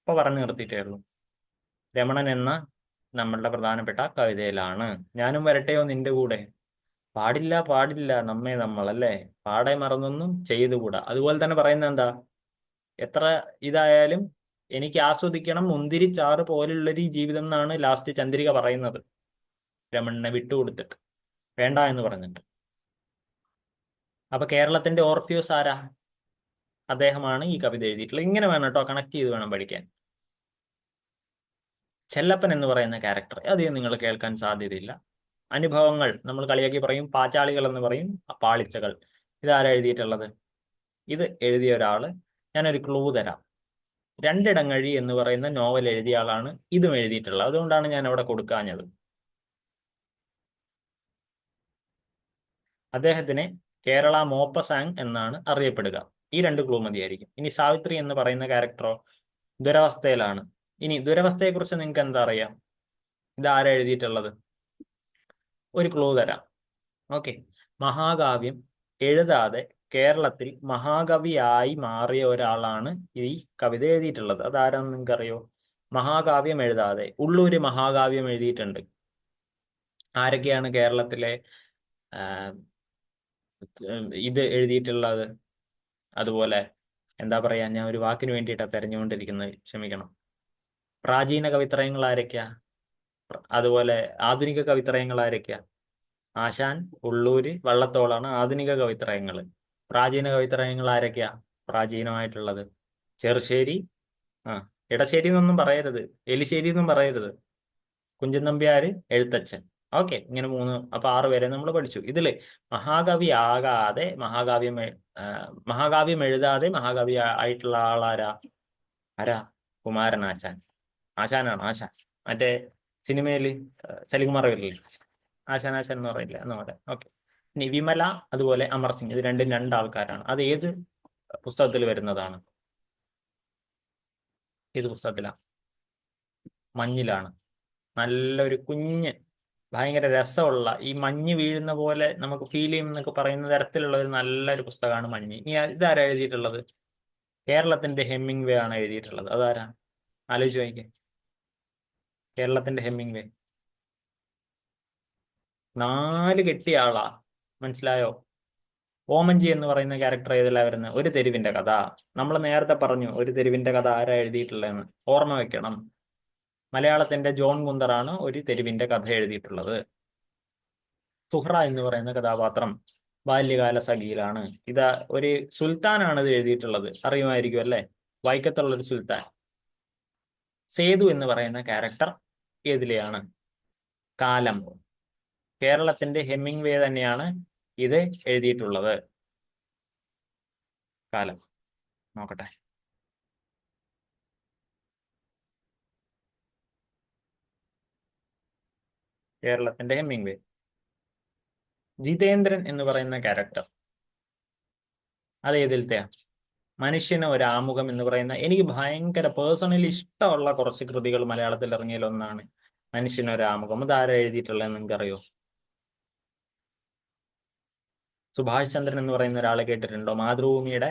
ഇപ്പൊ പറഞ്ഞു നിർത്തിയിട്ടേ ഉള്ളൂ രമണൻ എന്ന നമ്മളുടെ പ്രധാനപ്പെട്ട കവിതയിലാണ്. ഞാനും വരട്ടെയോ നിന്റെ കൂടെ? പാടില്ല പാടില്ല നമ്മെ നമ്മൾ അല്ലേ? പാടെ മറന്നൊന്നും ചെയ്തുകൂടാ. അതുപോലെ തന്നെ പറയുന്ന എന്താ? എത്ര ഇതായാലും എനിക്ക് ആസ്വദിക്കണം മുന്തിരി ചാറ് പോലുള്ളൊരു ജീവിതം എന്നാണ് ലാസ്റ്റ് ചന്ദ്രിക പറയുന്നത്. രമണനെ വിട്ടുകൊടുത്തിട്ട്. വേണ്ട എന്ന് പറഞ്ഞിട്ട്. അപ്പൊ കേരളത്തിന്റെ ഓർഫിയോസ് ആരാ? അദ്ദേഹമാണ് ഈ കവിത എഴുതിയിട്ടുള്ളത്. ഇങ്ങനെ വേണം കേട്ടോ കണക്ട് ചെയ്ത് വേണം പഠിക്കാൻ. ചെല്ലപ്പൻ എന്ന് പറയുന്ന ക്യാരക്ടർ അധികം നിങ്ങൾ കേൾക്കാൻ സാധ്യതയില്ല. അനുഭവങ്ങൾ നമ്മൾ കളിയാക്കി പറയും പാച്ചാളികൾ എന്ന് പറയും പാളിച്ചകൾ. ഇതാരാ എഴുതിയിട്ടുള്ളത്? ഇത് എഴുതിയ ഒരാൾ. ഞാനൊരു ക്ലൂ തരാം. രണ്ടിടങ്ങഴി എന്ന് പറയുന്ന നോവൽ എഴുതിയ ആളാണ് ഇതും എഴുതിയിട്ടുള്ളത്. അതുകൊണ്ടാണ് ഞാൻ അവിടെ കൊടുക്കാഞ്ഞത്. അദ്ദേഹത്തിനെ കേരള മോപ്പസാങ് എന്നാണ് അറിയപ്പെടുക. ഈ രണ്ട് ക്ലൂ മതിയായിരിക്കും. ഇനി സാവിത്രി എന്ന് പറയുന്ന ക്യാരക്ടറോ ദുരവസ്ഥയിലാണ്. ഇനി ദുരവസ്ഥയെക്കുറിച്ച് നിങ്ങൾക്ക് എന്താ അറിയാം? ഇതാരാ എഴുതിയിട്ടുള്ളത്? ഒരു ക്ലൂ തരാം. ഓക്കെ മഹാകാവ്യം എഴുതാതെ കേരളത്തിൽ മഹാകവിയായി മാറിയ ഒരാളാണ് ഈ കവിത എഴുതിയിട്ടുള്ളത്. അതാരാന്ന് നിങ്ങൾക്ക് അറിയോ മഹാകാവ്യം എഴുതാതെ ഉള്ളൂര് മഹാകാവ്യം എഴുതിയിട്ടുണ്ട്. ആരൊക്കെയാണ് കേരളത്തിലെ ഇത് എഴുതിയിട്ടുള്ളത്? അതുപോലെ എന്താ പറയാ ഞാൻ ഒരു വാക്കിന് വേണ്ടിയിട്ടാണ് തെരഞ്ഞുകൊണ്ടിരിക്കുന്നത് ക്ഷമിക്കണം. പ്രാചീന കവിത്രയങ്ങൾ ആരൊക്കെയാ? അതുപോലെ ആധുനിക കവിത്രയങ്ങൾ ആരൊക്കെയാ? ആശാൻ ഉള്ളൂര് വള്ളത്തോളാണ് ആധുനിക കവിത്രയങ്ങൾ പ്രാചീന കവിത്രയങ്ങൾ ആരൊക്കെയാ? പ്രാചീനമായിട്ടുള്ളത്. ചെറുശ്ശേരി ആ ഇടശ്ശേരി എന്നൊന്നും പറയരുത് എലിശ്ശേരി എന്നും പറയരുത്. കുഞ്ചൻ നമ്പ്യാര് എഴുത്തച്ഛൻ. ഓക്കെ ഇങ്ങനെ മൂന്ന് അപ്പൊ ആറ് പേരെ നമ്മൾ പഠിച്ചു. ഇതിൽ മഹാകവി ആകാതെ മഹാകാവ്യം മഹാകാവ്യം എഴുതാതെ മഹാകവി ആയിട്ടുള്ള ആളാരാ? ആരാ? കുമാരൻ ആശാൻ. ആശാനാണ്? ആശാൻ. മറ്റേ സിനിമയിൽ സലികുമാർ വരില്ലേ ആശാൻ ആശാൻ എന്ന് പറയില്ല? എന്ന് പറയാം. ഓക്കെ. വിമല അതുപോലെ അമർ സിംഗ് ഇത് രണ്ടും ആൾക്കാരാണ്. അത് ഏത് പുസ്തകത്തിൽ വരുന്നതാണ്? ഏത് പുസ്തകത്തിലാണ് മഞ്ഞിലാണ്. നല്ലൊരു കുഞ്ഞ് ഭയങ്കര രസമുള്ള ഈ മഞ്ഞ് വീഴുന്ന പോലെ നമുക്ക് ഫീൽ ചെയ്യും എന്നൊക്കെ പറയുന്ന തരത്തിലുള്ള ഒരു നല്ലൊരു പുസ്തകമാണ് മഞ്ഞ്. ഇനി ഇതാരാ എഴുതിയിട്ടുള്ളത്? കേരളത്തിന്റെ ഹെമ്മിങ് വേ ആണ് എഴുതിയിട്ടുള്ളത്. അതാരാ? ആലോചിച്ച് വായിക്കാം കേരളത്തിന്റെ ഹെമ്മിങ് വേ നാല് കെട്ടിയ ആളാ. മനസ്സിലായോ? ഓമഞ്ചി എന്ന് പറയുന്ന ക്യാരക്ടർ ഏതിലാ വരുന്നത്? ഒരു തെരുവിന്റെ കഥ. നമ്മൾ നേരത്തെ പറഞ്ഞു ഒരു തെരുവിന്റെ കഥ ആരാ എഴുതിയിട്ടുള്ളതെന്ന്. ഓർമ്മ വെക്കണം. മലയാളത്തിന്റെ ജോൺ കുന്തറാണ് ഒരു തെരുവിന്റെ കഥ എഴുതിയിട്ടുള്ളത്. സുഹ്റ എന്ന് പറയുന്ന കഥാപാത്രം ബാല്യകാല സഖിയിലാണ്. ഇതാ ഒരു സുൽത്താനാണ് ഇത് എഴുതിയിട്ടുള്ളത്. അറിയുമായിരിക്കും അല്ലേ? വൈക്കത്തുള്ള ഒരു സുൽത്താൻ. സേതു എന്ന് പറയുന്ന ക്യാരക്ടർ ഏതിലെയാണ്? കാലം. കേരളത്തിന്റെ ഹെമ്മിങ് വേ തന്നെയാണ് ഇത് എഴുതിയിട്ടുള്ളത്. കാലം. നോക്കട്ടെ. കേരളത്തിന്റെ ഹെമ്മിങ് വേ ജിതേന്ദ്രൻ എന്ന് പറയുന്ന ക്യാരക്ടർ അത് ഏതിലത്തെയാ? മനുഷ്യന് ഒരു ആമുഖം എന്ന് പറയുന്ന എനിക്ക് ഭയങ്കര പേഴ്സണലി ഇഷ്ടമുള്ള കുറച്ച് കൃതികൾ മലയാളത്തിൽ ഇറങ്ങിയ ഒന്നാണ്. മനുഷ്യന് ഒരു ആമുഖം അത് ആരാ എഴുതിയിട്ടുള്ളത് നിങ്ങൾക്ക് അറിയോ സുഭാഷ് ചന്ദ്രൻ എന്ന് പറയുന്ന ഒരാളെ കേട്ടിട്ടുണ്ടോ? മാതൃഭൂമിയുടെ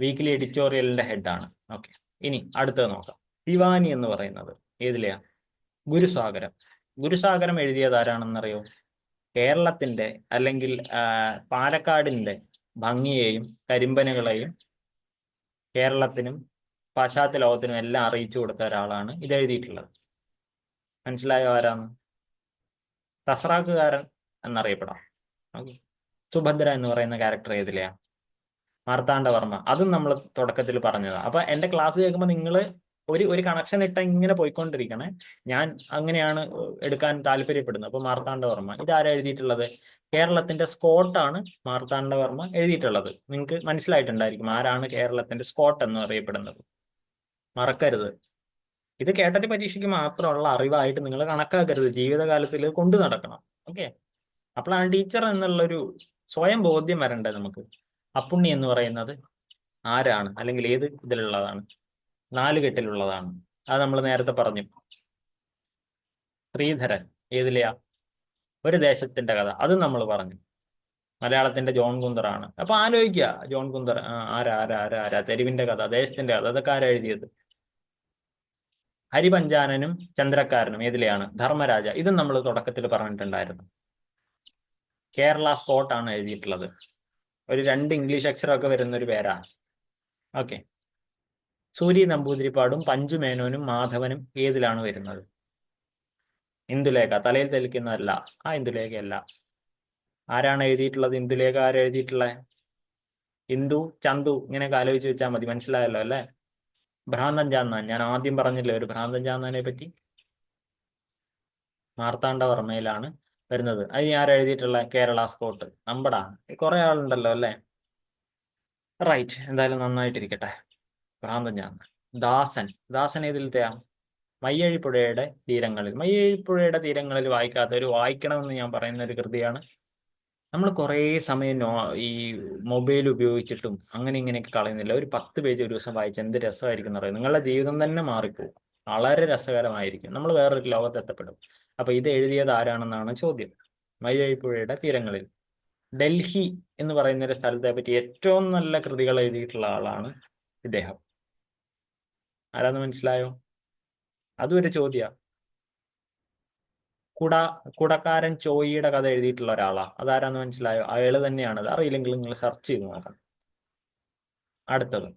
വീക്കിലി എഡിറ്റോറിയലിന്റെ ഹെഡാണ് ഓക്കെ ഇനി അടുത്തത് നോക്കാം. ശിവാനി എന്ന് പറയുന്നത്. ഏതിലെയാ? ഗുരുസാഗരം. ഗുരുസാഗരം എഴുതിയതാരാണെന്നറിയോ കേരളത്തിന്റെ അല്ലെങ്കിൽ പാലക്കാടിന്റെ ഭംഗിയെയും കരിമ്പനുകളെയും കേരളത്തിനും പാശ്ചാത്യ ലോകത്തിനും എല്ലാം അറിയിച്ചു കൊടുത്ത ഒരാളാണ് ഇത് എഴുതിയിട്ടുള്ളത് മനസ്സിലായോ ആരാന്ന്? തസ്രാക്കുകാരൻ എന്നറിയപ്പെടാം. സുഭദ്ര എന്ന് പറയുന്ന ക്യാരക്ടർ ഏതിലെയാ? മാർത്താണ്ഡവർമ്മ അതും നമ്മൾ തുടക്കത്തിൽ പറഞ്ഞതാണ് അപ്പൊ എന്റെ ക്ലാസ് കേൾക്കുമ്പോൾ നിങ്ങൾ ഒരു ഒരു കണക്ഷൻ ഇട്ട ഇങ്ങനെ പോയിക്കൊണ്ടിരിക്കണേ. ഞാൻ അങ്ങനെയാണ് എടുക്കാൻ താല്പര്യപ്പെടുന്നത്. അപ്പൊ മാർത്താണ്ഡവർമ്മ ഇതാരാ എഴുതിയിട്ടുള്ളത്? കേരളത്തിന്റെ സ്കോട്ടാണ് മാർത്താണ്ഡവർമ്മ എഴുതിയിട്ടുള്ളത്. നിങ്ങൾക്ക് മനസ്സിലായിട്ടുണ്ടായിരിക്കും ആരാണ് കേരളത്തിന്റെ സ്കോട്ട് എന്ന് അറിയപ്പെടുന്നത്. മറക്കരുത്. ഇത് കേട്ടറ്റ് പരീക്ഷയ്ക്ക് മാത്രമുള്ള അറിവായിട്ട് നിങ്ങൾ കണക്കാക്കരുത്. ജീവിതകാലത്തിൽ കൊണ്ടു നടക്കണം. ഓക്കെ? അപ്പോഴാണ് ടീച്ചർ എന്നുള്ളൊരു സ്വയം ബോധ്യം വരണ്ടേ നമുക്ക്? അപ്പുണ്ണി എന്ന് പറയുന്നത് ആരാണ്? അല്ലെങ്കിൽ ഏത് ഇതിലുള്ളതാണ്? നാല് കെട്ടിലുള്ളതാണ്. അത് നമ്മൾ നേരത്തെ പറഞ്ഞു. ശ്രീധരൻ ഏതിലെയാ? ഒരു ദേശത്തിന്റെ കഥ. അത് നമ്മൾ പറഞ്ഞു. മലയാളത്തിന്റെ ജോൺ കുന്തറാണ്. അപ്പൊ ആലോചിക്കുക. ജോൺ കുന്തർ ആരാ ആരാ ആരാ ആരാ? തെരുവിന്റെ കഥ ദേശത്തിന്റെ കഥ. അതൊക്കെ ആരാ എഴുതിയത്? ഹരിപഞ്ചാനനും ചന്ദ്രക്കാരനും ഏതിലെയാണ്? ധർമ്മരാജ. ഇതും നമ്മൾ തുടക്കത്തിൽ പറഞ്ഞിട്ടുണ്ടായിരുന്നു. കേരള സ്കോട്ട് ആണ് എഴുതിയിട്ടുള്ളത്. ഒരു രണ്ട് ഇംഗ്ലീഷ് അക്ഷരമൊക്കെ വരുന്ന ഒരു പേരാണ്. ഓക്കെ. സൂര്യ നമ്പൂതിരിപ്പാടും പഞ്ചുമേനോനും മാധവനും ഏതിലാണ് വരുന്നത്? ഇന്ദുലേഖ. തലയിൽ തെളിക്കുന്നതല്ല. ആ ഇന്ദുലേഖയല്ല. ആരാണ് എഴുതിയിട്ടുള്ളത്? ഇന്ദുലേഖ ആരാ എഴുതിയിട്ടുള്ളത് ഇന്ദു ചന്തു ഇങ്ങനെയൊക്കെ ആലോചിച്ച് വെച്ചാൽ മതി. മനസ്സിലായല്ലോ അല്ലേ? ഭ്രാന്തൻ ചാന്നാൻ. ഞാൻ ആദ്യം പറഞ്ഞില്ലേ ഒരു ഭ്രാന്തൻ ചാന്നാനെ പറ്റി? മാർത്താണ്ഡവർമ്മയിലാണ് വരുന്നത്. അത് ഞാൻ എഴുതിയിട്ടുള്ള? കേരള സ്കോട്ട്. നമ്മടാ കുറെ ആളുണ്ടല്ലോ അല്ലേ? റൈറ്റ്. എന്തായാലും നന്നായിട്ടിരിക്കട്ടെ. ഭ്രാന്തൻ ദാസൻ. ദാസൻ ഏതിലത്തെയാണ് മയ്യഴിപ്പുഴയുടെ തീരങ്ങളിൽ. മയ്യഴിപ്പുഴയുടെ തീരങ്ങളിൽ വായിക്കാത്ത ഒരു വായിക്കണമെന്ന് ഞാൻ പറയുന്ന ഒരു കൃതിയാണ്. നമ്മൾ കുറേ സമയം നോ ഈ മൊബൈൽ ഉപയോഗിച്ചിട്ടും അങ്ങനെ ഇങ്ങനെയൊക്കെ കളയുന്നില്ല. ഒരു പത്ത് പേജ് ഒരു ദിവസം വായിച്ച് എന്ത് രസമായിരിക്കും എന്ന് പറയുന്നത് നിങ്ങളുടെ ജീവിതം തന്നെ മാറിപ്പോകും വളരെ രസകരമായിരിക്കും. നമ്മൾ വേറൊരു ലോകത്ത് എത്തപ്പെടും. അപ്പൊ ഇത് എഴുതിയത് ആരാണെന്നാണ് ചോദ്യം. മയ്യഴിപ്പുഴയുടെ തീരങ്ങളിൽ. ഡൽഹി എന്ന് പറയുന്ന ഒരു സ്ഥലത്തെ പറ്റി ഏറ്റവും നല്ല കൃതികൾ എഴുതിയിട്ടുള്ള ആളാണ് ഇദ്ദേഹം. ആരാന്ന് മനസ്സിലായോ? അതും ഒരു ചോദ്യ. കുട കുടക്കാരൻ ചോയിയുടെ കഥ എഴുതിയിട്ടുള്ള ഒരാളാ. അതാരാന്ന് മനസ്സിലായോ? അയാൾ തന്നെയാണ്. അത് അറിയില്ലെങ്കിൽ നിങ്ങൾ സെർച്ച് ചെയ്ത് നോക്കണം. അടുത്തത്.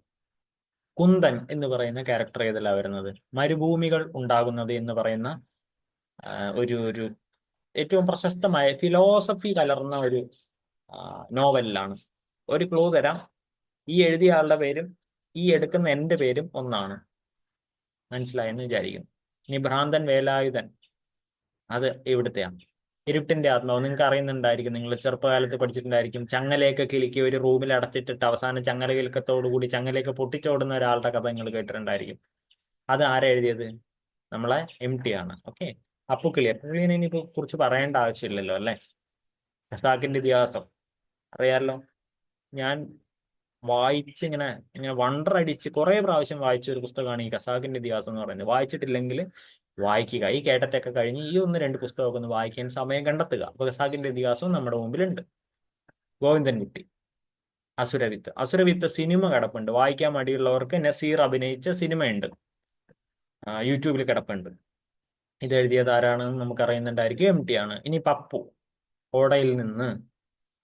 കുന്തൻ എന്ന് പറയുന്ന ക്യാരക്ടർ ഏതല്ല വരുന്നത്? മരുഭൂമികൾ ഉണ്ടാകുന്നത് എന്ന് പറയുന്ന ഒരു ഒരു ഏറ്റവും പ്രശസ്തമായ ഫിലോസഫി കലർന്ന ഒരു നോവലിലാണ് ഒരു ക്ലൂ തരാം. ഈ എഴുതിയ ആളുടെ പേരും ഈ എടുക്കുന്ന എന്റെ പേരും ഒന്നാണ്. മനസ്സിലായെന്ന് വിചാരിക്കുന്നു. ഇനി ഭ്രാന്തൻ വേലായുധൻ അത് ഇവിടുത്തെയാണ്. ഇരുട്ടിന്റെ ആത്മാവ്. നിങ്ങൾക്ക് അറിയുന്നുണ്ടായിരിക്കും നിങ്ങൾ ചെറുപ്പകാലത്ത് പഠിച്ചിട്ടുണ്ടായിരിക്കും ചങ്ങലയൊക്കെ കിളിക്ക് ഒരു റൂമിൽ അടച്ചിട്ടിട്ട് അവസാനം ചങ്ങല കിലുക്കത്തോടു കൂടി ചങ്ങലയൊക്കെ പൊട്ടിച്ചോടുന്ന ഒരാളുടെ കഥ നിങ്ങൾ കേട്ടിട്ടുണ്ടായിരിക്കും. അത് ആരെഴുതിയത് നമ്മളെ എം ടി ആണ്. ഓക്കെ? അപ്പുക്കിളി അപ്പുക്കിളിനെ ഇനിയിപ്പോ കുറിച്ച് പറയേണ്ട ആവശ്യമില്ലല്ലോ അല്ലെ? ഖസാക്കിന്റെ ഇതിഹാസം. അറിയാലോ? ഞാൻ വായിച്ച് ഇങ്ങനെ ഇങ്ങനെ വണ്ടർ അടിച്ച് കുറെ പ്രാവശ്യം വായിച്ച ഒരു പുസ്തകമാണ് ഈ ഖസാക്കിന്റെ ഇതിഹാസം എന്ന് പറയുന്നത്. വായിച്ചിട്ടില്ലെങ്കിൽ വായിക്കുക. ഈ കേട്ടത്തൊക്കെ കഴിഞ്ഞ് ഈ ഒന്ന് രണ്ട് പുസ്തകമൊക്കെ ഒന്ന് വായിക്കാൻ സമയം കണ്ടെത്തുക. അപ്പൊ ഖസാക്കിന്റെ ഇതിഹാസവും നമ്മുടെ മുമ്പിലുണ്ട്. ഗോവിന്ദൻ കുട്ടി അസുരവിത്ത്. അസുരവിത്ത് സിനിമ കിടപ്പുണ്ട്. വായിക്കാൻ മടിയുള്ളവർക്ക് നസീർ അഭിനയിച്ച സിനിമയുണ്ട്. യൂട്യൂബിൽ കിടപ്പുണ്ട്. ഇത് എഴുതിയത് ആരാണെന്ന് നമുക്ക് അറിയുന്നുണ്ടായിരിക്കും എം ടി ആണ്. ഇനി പപ്പു ഓടയിൽ നിന്ന്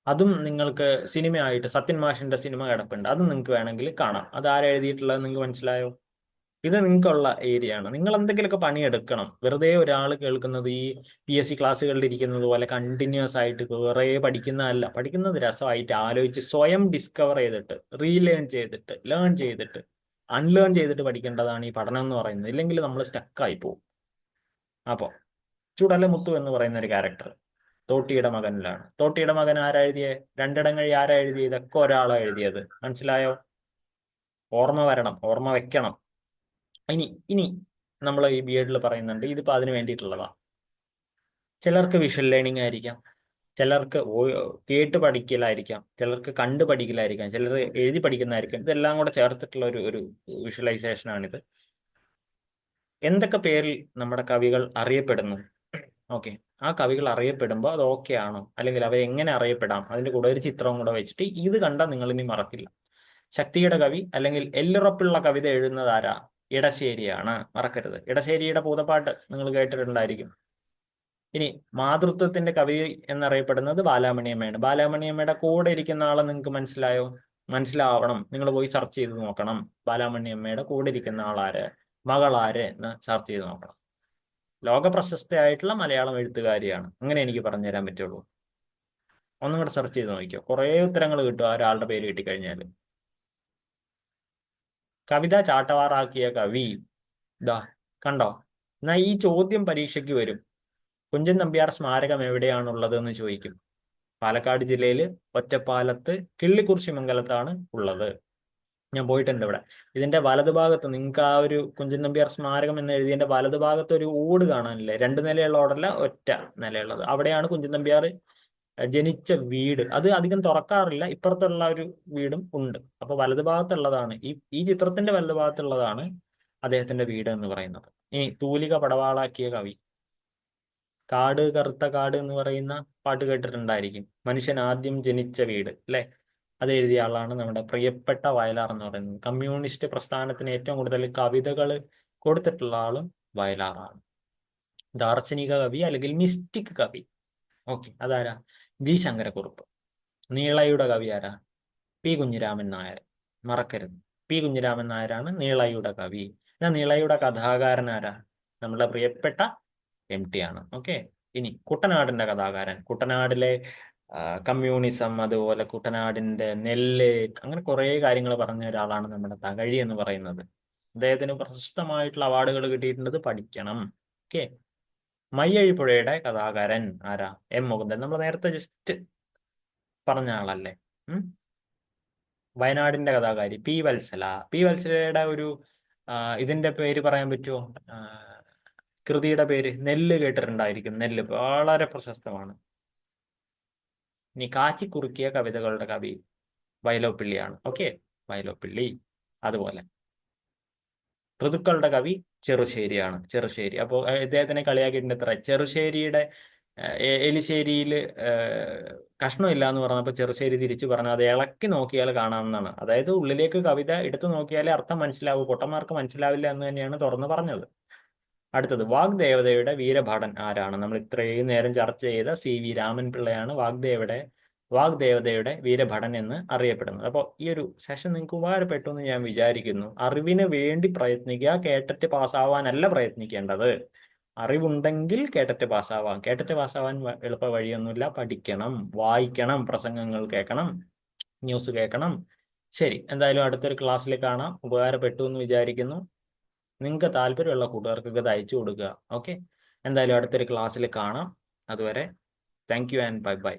അതും നിങ്ങൾക്ക് സിനിമയായിട്ട് സത്യൻ മാഷിന്റെ സിനിമ കിടപ്പുണ്ട്. അത് നിങ്ങൾക്ക് വേണമെങ്കിൽ കാണാം. അത് ആരെഴുതിയിട്ടുള്ളത് നിങ്ങൾക്ക് മനസ്സിലായോ? ഇത് നിങ്ങൾക്കുള്ള ഏരിയ ആണ്. നിങ്ങൾ എന്തെങ്കിലുമൊക്കെ പണിയെടുക്കണം. വെറുതെ ഒരാൾ കേൾക്കുന്നത് ഈ പി എസ് സി ക്ലാസ്സുകളിൽ ഇരിക്കുന്നത് പോലെ കണ്ടിന്യൂസ് ആയിട്ട് കുറേ പഠിക്കുന്നതല്ല. പഠിക്കുന്നത് രസമായിട്ട് ആലോചിച്ച് സ്വയം ഡിസ്കവർ ചെയ്തിട്ട് റീലേൺ ചെയ്തിട്ട് ലേൺ ചെയ്തിട്ട് അൺലേൺ ചെയ്തിട്ട് പഠിക്കേണ്ടതാണ് ഈ പഠനം എന്ന് പറയുന്നത്. ഇല്ലെങ്കിൽ നമ്മൾ സ്റ്റക്കായി പോകും. അപ്പോൾ ചുടല മുത്തു എന്ന് പറയുന്ന ഒരു ക്യാരക്ടർ തോട്ടിയുടെ മകനിലാണ്. തോട്ടിയുടെ മകൻ ആരാ എഴുതിയത് രണ്ടിടങ്ങഴി ആരാ എഴുതിയത് ഇതൊക്കെ ഒരാളാണ് എഴുതിയത്. മനസ്സിലായോ? ഓർമ്മ വരണം. ഓർമ്മ വെക്കണം. ഇനി ഇനി നമ്മൾ ഈ ബി എഡിൽ പറയുന്നുണ്ട്. ഇതിപ്പോൾ അതിന് വേണ്ടിയിട്ടുള്ളതാണ് ചിലർക്ക് വിഷ്വൽ ലേണിംഗ് ആയിരിക്കാം. ചിലർക്ക് കേട്ട് പഠിക്കലായിരിക്കാം. ചിലർക്ക് കണ്ട് പഠിക്കലായിരിക്കാം. ചിലർ എഴുതി പഠിക്കുന്നതായിരിക്കാം. ഇതെല്ലാം കൂടെ ചേർത്തിട്ടുള്ള ഒരു ഒരു വിഷ്വലൈസേഷൻ ആണിത്. എന്തൊക്കെ പേരിൽ നമ്മുടെ കവികൾ അറിയപ്പെടുന്നു? ഓക്കെ. ആ കവികൾ അറിയപ്പെടുമ്പോൾ അത് ഓക്കെ ആണോ? അല്ലെങ്കിൽ അവർ എങ്ങനെ അറിയപ്പെടാം? അതിന്റെ കൂടെ ഒരു ചിത്രവും കൂടെ വെച്ചിട്ട് ഇത് കണ്ടാൽ നിങ്ങൾ ഇനി മറക്കില്ല. ശക്തിയുടെ കവി അല്ലെങ്കിൽ എല്ലുറപ്പുള്ള കവിത എഴുതുന്നത് ആരാ? ഇടശ്ശേരിയാണ്. മറക്കരുത്. ഇടശ്ശേരിയുടെ പൂതപ്പാട്ട് നിങ്ങൾ കേട്ടിട്ടുണ്ടായിരിക്കും. ഇനി മാതൃത്വത്തിന്റെ കവി എന്നറിയപ്പെടുന്നത് ബാലാമണിയമ്മയാണ്. ബാലാമണിയമ്മയുടെ കൂടെ ഇരിക്കുന്ന ആളെ നിങ്ങൾക്ക് മനസ്സിലായോ? മനസ്സിലാവണം. നിങ്ങൾ പോയി സെർച്ച് ചെയ്ത് നോക്കണം. ബാലാമണിയമ്മയുടെ കൂടെ ഇരിക്കുന്ന ആളാര്? മകളാര് എന്ന് സെർച്ച് ചെയ്ത് നോക്കണം. ലോക പ്രശസ്തയായിട്ടുള്ള മലയാളം എഴുത്തുകാരിയാണ്. അങ്ങനെ എനിക്ക് പറഞ്ഞു തരാൻ പറ്റുള്ളൂ. ഒന്നും കൂടെ സെർച്ച് ചെയ്ത് നോക്കിയോ കുറേ ഉത്തരങ്ങൾ കിട്ടും ആ ഒരാളുടെ പേര് കിട്ടിക്കഴിഞ്ഞാൽ. കവിത ചാട്ടവാറാക്കിയ കവി ഇതാ കണ്ടോ? എന്നാ ഈ ചോദ്യം പരീക്ഷയ്ക്ക് വരും. കുഞ്ചൻ നമ്പ്യാർ സ്മാരകം എവിടെയാണുള്ളത് എന്ന് ചോദിക്കും. പാലക്കാട് ജില്ലയിൽ ഒറ്റപ്പാലത്ത് കിള്ളിക്കുറിശി മംഗലത്താണ് ഉള്ളത്. ഞാൻ പോയിട്ടുണ്ട് ഇവിടെ. ഇതിന്റെ വലതുഭാഗത്ത് നിങ്ങൾക്ക് ആ ഒരു കുഞ്ചൻ നമ്പ്യാർ സ്മാരകം എന്ന് എഴുതിയതിന്റെ വലതുഭാഗത്ത് ഒരു ഓട് കാണാനില്ലേ? രണ്ട് നിലയുള്ള ഓടല്ല ഒറ്റ നിലയുള്ളത്. അവിടെയാണ് കുഞ്ചൻ നമ്പ്യാർ ജനിച്ച വീട്. അത് അധികം തുറക്കാറില്ല. ഇപ്പുറത്തുള്ള ഒരു വീടും ഉണ്ട്. അപ്പൊ വലതുഭാഗത്തുള്ളതാണ് ഈ ഈ ചിത്രത്തിന്റെ വലതുഭാഗത്തുള്ളതാണ് അദ്ദേഹത്തിന്റെ വീട് എന്ന് പറയുന്നത്. ഇനി തൂലിക പടവാളാക്കിയ കവി. കാട് കറുത്ത കാട് എന്ന് പറയുന്ന പാട്ട് കേട്ടിട്ടുണ്ടായിരിക്കും. മനുഷ്യൻ ആദ്യം ജനിച്ച വീട് അല്ലെ? അത് എഴുതിയ ആളാണ് നമ്മുടെ പ്രിയപ്പെട്ട വയലാർ എന്ന് പറയുന്നത്. കമ്മ്യൂണിസ്റ്റ് പ്രസ്ഥാനത്തിന് ഏറ്റവും കൂടുതൽ കവിതകൾ കൊടുത്തിട്ടുള്ള ആളും വയലാറാണ്. ദാർശനിക കവി അല്ലെങ്കിൽ മിസ്റ്റിക് കവി. ഓക്കെ അതാരാ? ജി ശങ്കരക്കുറുപ്പ്. നീളയുടെ കവി ആരാ? പി കുഞ്ഞിരാമൻ നായർ. മറക്കരുത്. പി കുഞ്ഞിരാമൻ നായരാണ് നീളയുടെ കവി. എന്നാൽ നീളയുടെ കഥാകാരൻ ആരാ? നമ്മുടെ പ്രിയപ്പെട്ട എം ടി ആണ്. ഓക്കെ ഇനി കുട്ടനാടിന്റെ കഥാകാരൻ. കുട്ടനാടിലെ കമ്മ്യൂണിസം അതുപോലെ കുട്ടനാടിന്റെ നെല്ല് അങ്ങനെ കുറേ കാര്യങ്ങൾ പറഞ്ഞ ഒരാളാണ് നമ്മുടെ തകഴി എന്ന് പറയുന്നത്. അദ്ദേഹത്തിന് പ്രശസ്തമായിട്ടുള്ള അവാർഡുകൾ കിട്ടിയിട്ടുണ്ട് പഠിക്കണം. ഓക്കെ. മയ്യഴിപ്പുഴയുടെ കഥാകാരൻ ആരാ? എം മുകുന്ദൻ. നമ്മൾ നേരത്തെ ജസ്റ്റ് പറഞ്ഞ ആളല്ലേ? വയനാടിന്റെ കഥാകാരി പി വത്സല. പി വത്സലയുടെ ഒരു ഇതിന്റെ പേര് പറയാൻ പറ്റുമോ? കൃതിയുടെ പേര് നെല്ല് കേട്ടിട്ടുണ്ടായിരിക്കും. നെല്ല്. വളരെ പ്രശസ്തമാണ്. ഇനി കാച്ചിക്കുറുക്കിയ കവിതകളുടെ കവി വയലോപ്പിള്ളിയാണ് ഓക്കെ വയലോപ്പിള്ളി അതുപോലെ. ഋതുക്കളുടെ കവി ചെറുശ്ശേരിയാണ്. ചെറുശ്ശേരി. അപ്പോൾ ഇദ്ദേഹത്തിനെ കളിയാക്കിയിട്ടുണ്ട് എത്ര? ചെറുശ്ശേരിയുടെ എലിശ്ശേരിയിൽ കഷ്ണമില്ല എന്ന് പറഞ്ഞപ്പോൾ ചെറുശ്ശേരി തിരിച്ചു പറഞ്ഞു അത് ഇളക്കി നോക്കിയാൽ കാണാമെന്നാണ് അതായത് ഉള്ളിലേക്ക് കവിത എടുത്തു നോക്കിയാലേ അർത്ഥം മനസ്സിലാവൂ. പൊട്ടന്മാർക്ക് മനസ്സിലാവില്ല എന്ന് തന്നെയാണ് തുറന്നു പറഞ്ഞത്. അടുത്തത്. വാഗ്ദേവതയുടെ വീരഭടൻ ആരാണ്? നമ്മൾ ഇത്രയും നേരം ചർച്ച ചെയ്ത സി വി രാമൻ പിള്ളയാണ് വാഗ്ദേവയുടെ വാഗ്ദേവതയുടെ വീരഭടൻ എന്ന് അറിയപ്പെടുന്നത്. അപ്പോൾ ഈ ഒരു സെഷൻ നിങ്ങൾക്ക് ഉപകാരപ്പെട്ടു എന്ന് ഞാൻ വിചാരിക്കുന്നു. അറിവിന് വേണ്ടി പ്രയത്നിക്കുക കേട്ടറ്റ് പാസ്സാവാനല്ല പ്രയത്നിക്കേണ്ടത്. അറിവുണ്ടെങ്കിൽ കേട്ടറ്റ് പാസ്സാവാം. കേട്ടറ്റ് പാസ്സാവാൻ എളുപ്പ വഴിയൊന്നുമില്ല പഠിക്കണം വായിക്കണം പ്രസംഗങ്ങൾ കേൾക്കണം ന്യൂസ് കേൾക്കണം. ശരി. എന്തായാലും അടുത്തൊരു ക്ലാസ്സിൽ കാണാം. ഉപകാരപ്പെട്ടു എന്ന് വിചാരിക്കുന്നു. നിങ്ങൾക്ക് താല്പര്യമുള്ള കൂട്ടുകാർക്കൊക്കെ ഇത് അയച്ചു കൊടുക്കുക. ഓക്കെ? എന്തായാലും അടുത്തൊരു ക്ലാസ്സിൽ കാണാം. അതുവരെ thank you and bye bye